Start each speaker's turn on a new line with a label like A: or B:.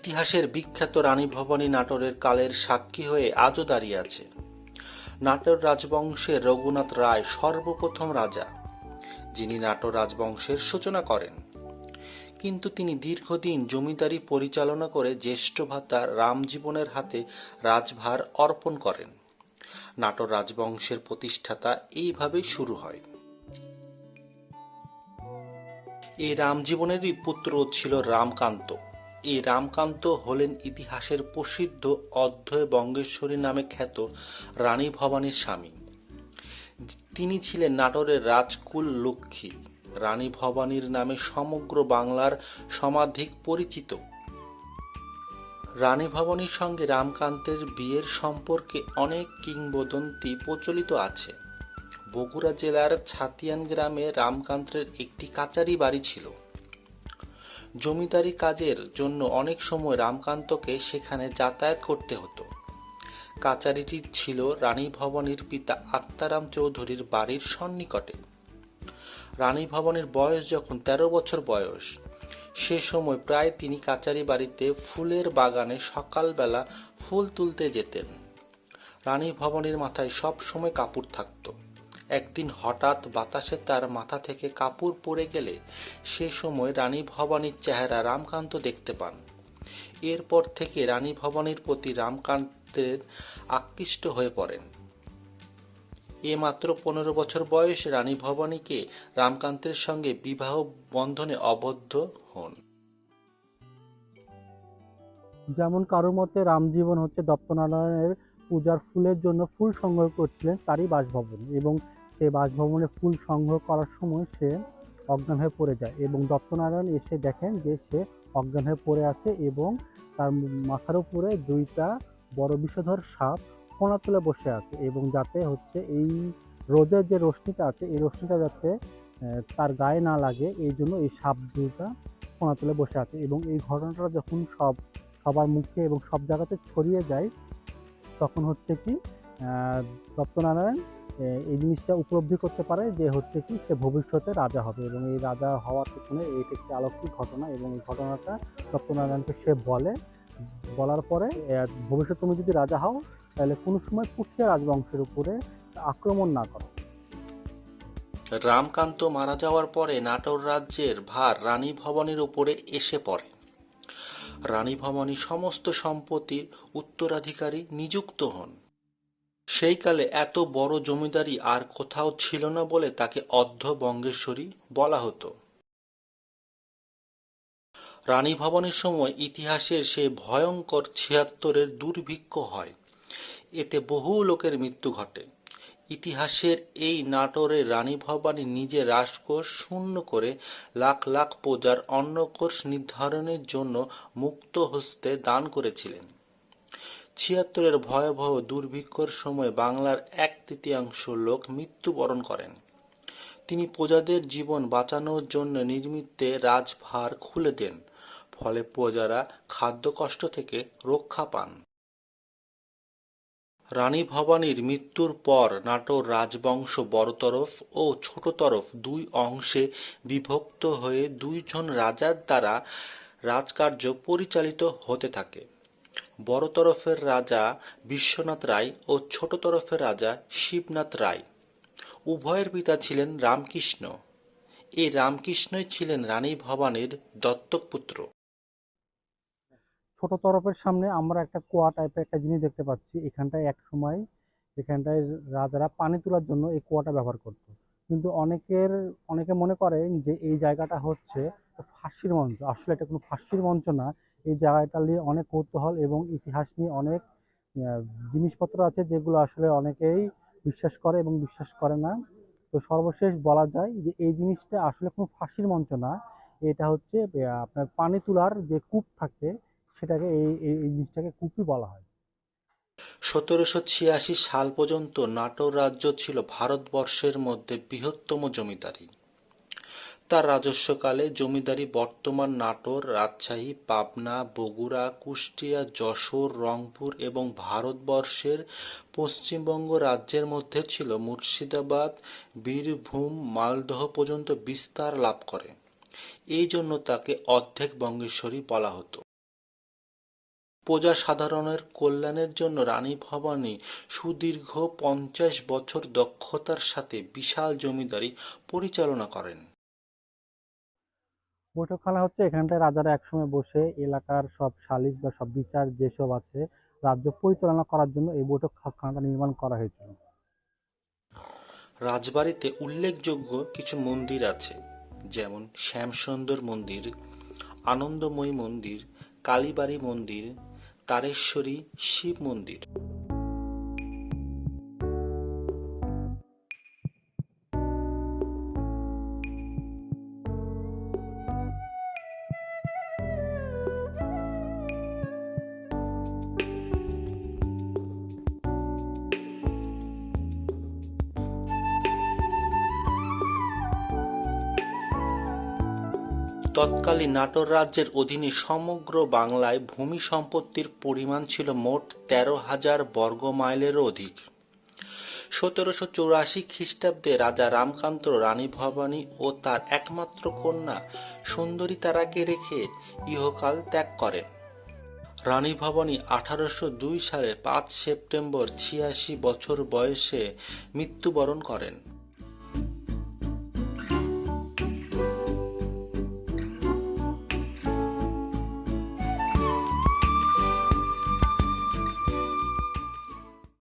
A: ইতিহাসের বিখ্যাত রানী ভবানী নাটোরের কালের সাক্ষী হয়ে আজও দাঁড়িয়ে আছে। নাটোর রাজবংশের রঘুনাথ রায় সর্বপ্রথম রাজা, যিনি নাটোর রাজবংশের সূচনা করেন। কিন্তু তিনি দীর্ঘদিন জমিদারি পরিচালনা করে জ্যেষ্ঠ ভাতা রামজীবনের হাতে রাজভার অর্পণ করেন। নাটোর রাজবংশের প্রতিষ্ঠাতা এইভাবেই শুরু হয়। এই রামজীবনেরই পুত্র ছিল রামকান্ত। এই রামকান্ত হলেন ইতিহাসের প্রসিদ্ধ অধ্যয় বঙ্গেশ্বরী নামে খ্যাত রানী ভবানীর স্বামী। তিনি ছিলেন নাটোরের রাজকুল লক্ষ্মী। রানী ভবানীর নামে সমগ্র বাংলার সমাধিক পরিচিত। রানী ভবানীর সঙ্গে রামকান্তের বিয়ের সম্পর্কে অনেক কিংবদন্তি প্রচলিত আছে। বগুড়া জেলার ছাতিয়ান গ্রামে রামকান্তের একটি কাচারি বাড়ি ছিল। জমিদারি কাজের জন্য অনেক সময় রামকান্তকে সেখানে যাতায়াত করতে হতো। কাচারিটি ছিল রানী ভবনের পিতা আত্মারাম চৌধুরীর বাড়ির সন্নিকটে। রানী ভবনের বয়স যখন তেরো বছর বয়স, সে সময় প্রায় তিনি কাচারি বাড়িতে ফুলের বাগানে সকালবেলা ফুল তুলতে যেতেন। রানী ভবনের মাথায় সব সময় কাপড় থাকত। একদিন হঠাৎ বাতাসে তার মাথা থেকে কাপড় পড়ে গেলে সে সময় রানী ভবানীর চেহারা রামকান্ত দেখতে পান। এরপর থেকে রানী ভবানীর প্রতি রামকান্তের আকৃষ্ট হয়ে পড়েন। এ মাত্র পনেরো বছর বয়সে রানী ভবানীকে রামকান্তের সঙ্গে বিবাহ বন্ধনে আবদ্ধ হন।
B: যেমন কারও মতে রামজীবন হচ্ছে দত্তনারায়ণের পূজার ফুলের জন্য ফুল সংগ্রহ করছিলেন তারই বাসভবন এবং সেই বাসভবনে ফুল সংগ্রহ করার সময় সে অজ্ঞান হয়ে পড়ে যায় এবং দত্তনারায়ণ এসে দেখেন যে সে অজ্ঞান হয়ে পড়ে আছে এবং তার মাথার উপরে দুইটা বড় বিষধর সাপ কোনা তুলে বসে আছে এবং যাতে হচ্ছে এই রোদের যে রশ্মিটা আছে, এই রশ্মিটা যাতে তার গায়ে না লাগে, এই জন্য এই সাপ দুটা কোনা তুলে বসে আছে এবং এই ঘটনাটা যখন সব, সবার মুখে এবং সব জায়গাতে ছড়িয়ে যায়, তখন হচ্ছে কি দত্তনারায়ণ এই জিনিসটা উপলব্ধি করতে পারে যে হচ্ছে কি সে ভবিষ্যতে রাজা হবে এবং এই রাজা হওয়ার পেছনে এইটা একটি আলৌকিক ঘটনা এবং এই ঘটনাটা দত্তনারায়ণকে সে বলে। বলার পরে আহ, ভবিষ্যতে তুমি যদি রাজা হও তাহলে কোনো সময় পুঠিয়া রাজবংশের উপরে আক্রমণ না করো।
A: রামকান্ত মারা যাওয়ার পরে নাটোর রাজ্যের ভার রানী ভবনের উপরে এসে পড়ে। রানী ভবনী সমস্ত সম্পত্তির উত্তরাধিকারী নিযুক্ত হন। সেই কালে এত বড় জমিদারি আর কোথাও ছিল না বলে তাকে অর্ধ বঙ্গেশ্বরী বলা হতো। রানী ভবনের সময় ইতিহাসের সে ভয়ঙ্কর ছিয়াত্তরের দুর্ভিক্ষ হয়। এতে বহু লোকের মৃত্যু ঘটে। ইতিহাসের এই নাটোরে রানী ভবানী নিজে রাজকোষ শূন্য করে লাখ লাখ প্রজার অন্নকোষ নির্ধারণের জন্য মুক্ত হস্তে দান করেছিলেন। ছিয়াত্তরের ভয়াবহ দুর্ভিক্ষর সময় বাংলার এক তৃতীয়াংশ লোক মৃত্যুবরণ করেন। তিনি প্রজাদের জীবন বাঁচানোর জন্য নির্মিতে রাজভার খুলে দেন, ফলে প্রজারা খাদ্যকষ্ট থেকে রক্ষা পান। রানী ভবানীর মৃত্যুর পর নাটোর রাজবংশ বড় তরফ ও ছোট তরফ দুই অংশে বিভক্ত হয়ে দুইজন রাজার দ্বারা রাজকার্য পরিচালিত হতে থাকে। বড় তরফের রাজা বিশ্বনাথ রায় ও ছোট তরফের রাজা শিবনাথ রায়। উভয়ের পিতা ছিলেন রামকৃষ্ণ। এই রামকৃষ্ণই ছিলেন রানী ভবানীর দত্তক পুত্র।
B: ছোট তরফের সামনে আমরা একটা কুয়া টাইপের একটা জিনিস দেখতে পাচ্ছি। এখানটায় এক সময় এখানটায় রাজারা পানি তোলার জন্য এই কুয়াটা ব্যবহার করত। কিন্তু অনেকের, অনেকে মনে করেন যে এই জায়গাটা হচ্ছে ফাঁসির মঞ্চ। আসলে এটা কোনো ফাঁসির মঞ্চ না এই জায়গাটা নিয়ে অনেক কৌতূহল এবং ইতিহাস নিয়ে অনেক জিনিসপত্র আছে যেগুলো আসলে অনেকেই বিশ্বাস করে এবং বিশ্বাস করে না। তো সর্বশেষ বলা যায় যে এই জিনিসটা আসলে কোনো ফাঁসির মঞ্চ না। এটা হচ্ছে আপনার পানি তোলার যে কূপ থাকে সেটাকে এই এই জিনিসটাকে কূপই বলা হয়।
A: সতেরোশো ছিয়াশি সাল পর্যন্ত নাটোর রাজ্য ছিল ভারতবর্ষের মধ্যে বৃহত্তম জমিদারি। তার রাজস্বকালে জমিদারি বর্তমান নাটোর, রাজশাহী, পাবনা, বগুড়া, কুষ্টিয়া, যশোর, রংপুর এবং ভারতবর্ষের পশ্চিমবঙ্গ রাজ্যের মধ্যে ছিল। মুর্শিদাবাদ, বীরভূম, মালদহ পর্যন্ত বিস্তার লাভ করে। এই জন্য তাকে অর্ধেক বঙ্গেশ্বরী বলা হতো। প্রজা সাধারণের কল্যাণের জন্য রানী ভবানী সুদীর্ঘ পঞ্চাশ বছর দক্ষতার সাথে বিশাল জমিদারি পরিচালনা করেন।
B: বৈঠকখানা হচ্ছে এখানটায় রাজারা একসময় বসে এলাকার সব সালিশ বা সব বিচার যেসব আছে রাজ্য পরিচালনা করার জন্য এই বৈঠকখানাটা নির্মাণ করা হয়েছিল।
A: রাজবাড়িতে উল্লেখযোগ্য কিছু মন্দির আছে, যেমন শ্যামসুন্দর মন্দির, আনন্দময়ী মন্দির, কালীবাড়ি মন্দির, তারেশ্বরী শিব মন্দির। তৎকালীন নাটোর রাজ্যের অধীনে সমগ্র বাংলায় ভূমি সম্পত্তির পরিমাণ ছিল মোট তেরো হাজার বর্গ মাইলেরও অধিক। সতেরোশো চৌরাশি খ্রিস্টাব্দে রাজা রামকান্ত রানী ভবানী ও তার একমাত্র কন্যা সুন্দরী তারাকে রেখে ইহকাল ত্যাগ করেন। রানী ভবানী আঠারোশো দুই সালে পাঁচ সেপ্টেম্বর ছিয়াশি বছর বয়সে মৃত্যুবরণ করেন।